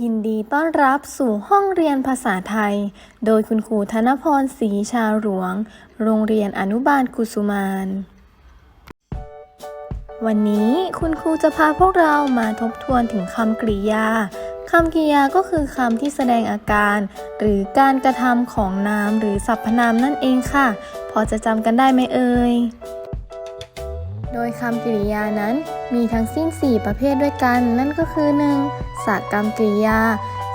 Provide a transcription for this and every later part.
ยินดีต้อนรับสู่ห้องเรียนภาษาไทย โดยคุณครูธนพรศรีชาหลวง โรงเรียนอนุบาลกุสุมาน วันนี้คุณครูจะพาพวกเรามาทบทวนถึงคำกริยา คำกริยาก็คือคำที่แสดงอาการ หรือการกระทำของนามหรือสรรพนามนั่นเองค่ะ พอจะจำกันได้ไหมเอ่ย โดยคำกริยานั้นมีทั้งสิ้น 4 ประเภทด้วยกัน นั่นก็คือ 1. สกรรมกริยา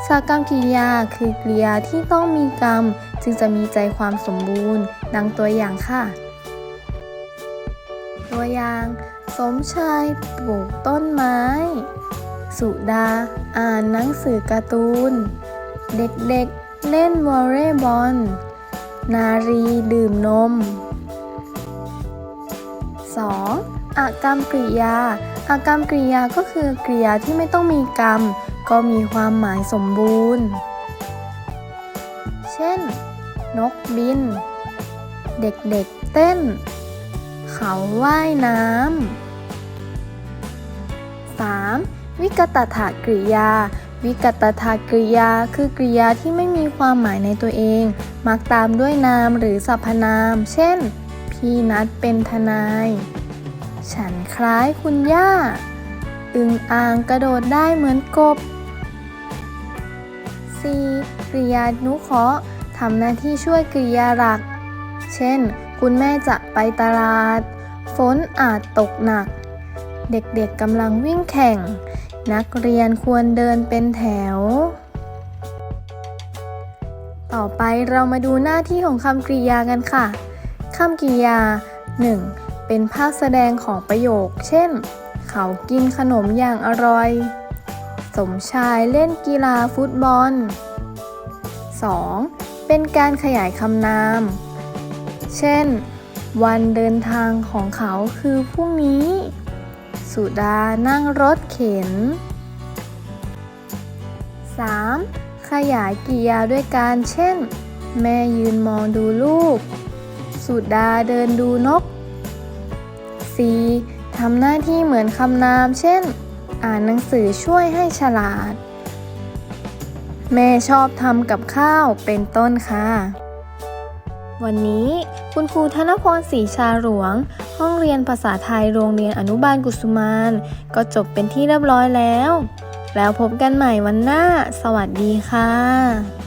สกรรมกริยาคือกริยาที่ต้องมีกรรม จึงจะมีใจความสมบูรณ์ ดังตัวอย่างค่ะ ตัวอย่าง สมชายปลูกต้นไม้ สุดา อ่านหนังสือการ์ตูน เด็กๆเล่นวอลเลย์บอล นารีดื่มนม 2. อากรรมกริยา อากรรมกริยาก็คือกริยาที่ไม่ต้องมีกรรม ก็มีความหมายสมบูรณ์ เช่น นกบิน เด็กๆเต้น เขาว่ายน้ำ 3. วิกตถากริยา วิกตถากริยา คือกริยาที่ไม่มีความหมายในตัวเอง มักตามด้วยนามหรือสรรพนาม เช่น พี่นัดเป็นทนาย ฉันคล้ายคุณย่า อึงอ่างกระโดดได้เหมือนกบ 4. กริยานุเคราะห์ทำหน้าที่ช่วยกริยาหลัก เช่น คุณแม่จะไปตลาด ฝนอาจตกหนัก เด็กๆกำลังวิ่งแข่ง นักเรียนควรเดินเป็นแถว ต่อไปเรามาดูหน้าที่ของคำกริยากันค่ะ คำกริยา 1. เป็นภาคแสดงของประโยค เช่น เขากินขนมอย่างอร่อย สมชายเล่นกีฬาฟุตบอล 2. เป็นการขยายคำนาม เช่น วันเดินทางของเขาคือพรุ่งนี้ สุดานั่งรถเข็น 3. ขยายกริยาด้วยการเช่น แม่ยืนมองดูลูก สุดาเดินดูนก 4. ทำหน้าที่เหมือนคำนาม เช่น อ่านหนังสือช่วยให้ฉลาด แม่ชอบทำกับข้าวเป็นต้นค่ะ วันนี้คุณครูธนพรศรีชาหลวง ห้องเรียนภาษาไทยโรงเรียนอนุบาลกุสุมาน ก็จบเป็นที่เรียบร้อยแล้ว แล้วพบกันใหม่วันหน้า สวัสดีค่ะ